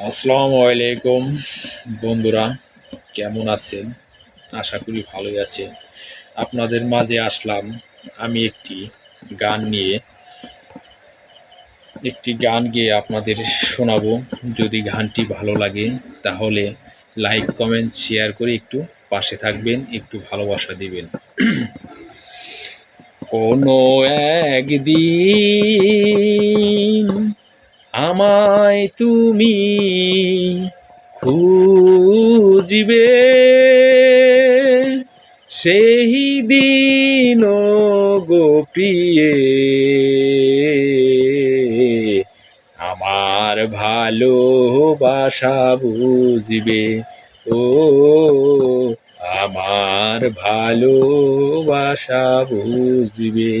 আসসালামু আলাইকুম বন্ধুরা, কেমন আছেন? আশা করি ভালোই আছেন। আপনাদের মাঝে আসলাম আমি একটি গান নিয়ে। একটি গান গেয়ে আপনাদের শোনাবো। যদি গানটি ভালো লাগে, তাহলে লাইক, কমেন্ট, শেয়ার করে একটু পাশে থাকবেন, একটু ভালোবাসা দিবেন। কোনো একদিন আমায় তুমি খুঁজিবে। সেই দিন গো প্রিয়ে আমার ভালোবাসা বুঝবে। ও আমার ভালোবাসা বুঝবে।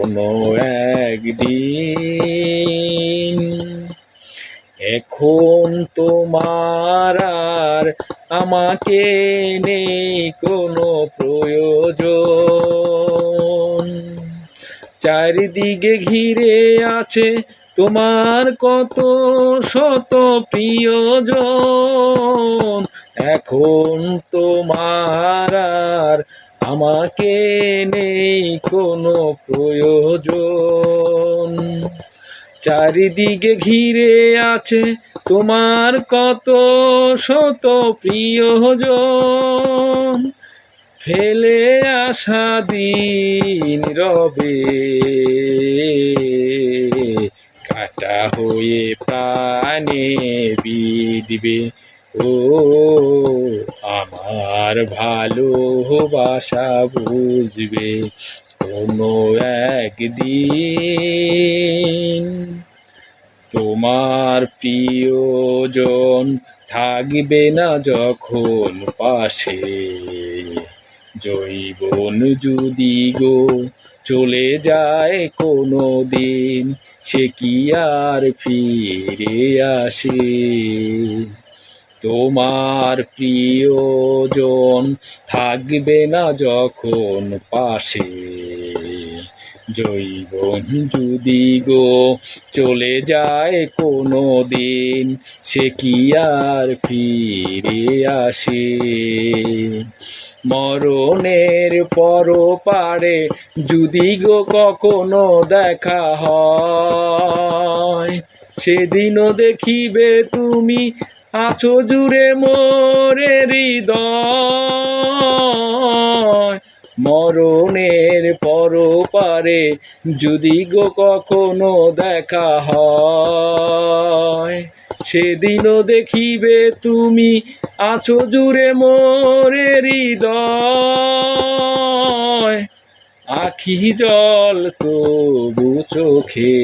কোনো একদিন এখন তোমার আর আমাকে নেই কোনো প্রয়োজন। চারিদিকে ঘিরে আছে তোমার কত শত প্রিয়জন। এখন তোমার আর আমাকে নেই কোনো প্রয়োজন। চারিদিকে ঘিরে আছে তোমার কত শত প্রিয়জন। ফেলে আসা দিন রবে, কাটা হয়ে প্রাণে বিদিবে ও, আমার ভালোবাসা বুঝবে কোনো একদিন। তোমার প্রিয়জন থাকবে না যখন পাশে। জৈবন যদি গো চলে যায় কোনো দিন, সে কি আর ফিরে আসে? তোমার প্রিয়জন থাকবে না যখন পাশে। জৈবন যদি গো চলে যায় কোনো দিন সে কি আর ফিরে আসে? মরণের পর পারে যদি গো কখনো দেখা হয়, সেদিনও দেখিবে তুমি আছো জুড়ে মোরে হৃদয়। মরণের পর পারে যদি গো কখনো দেখা হয়, সেদিনও দেখিবে তুমি আছো জুড়ে মোরে হৃদয়। আখি জল তবু চোখে,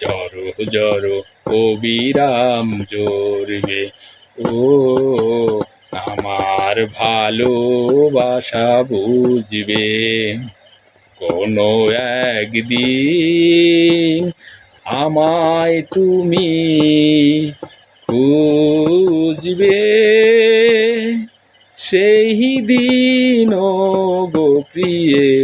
জড়ো জড়ো অবিরাম জোরবে ও, আমার ভালোবাসা বুঝবে। কোনো একদিন আমায় তুমি খুঁজবে। সেই দিন গো প্রিয়ে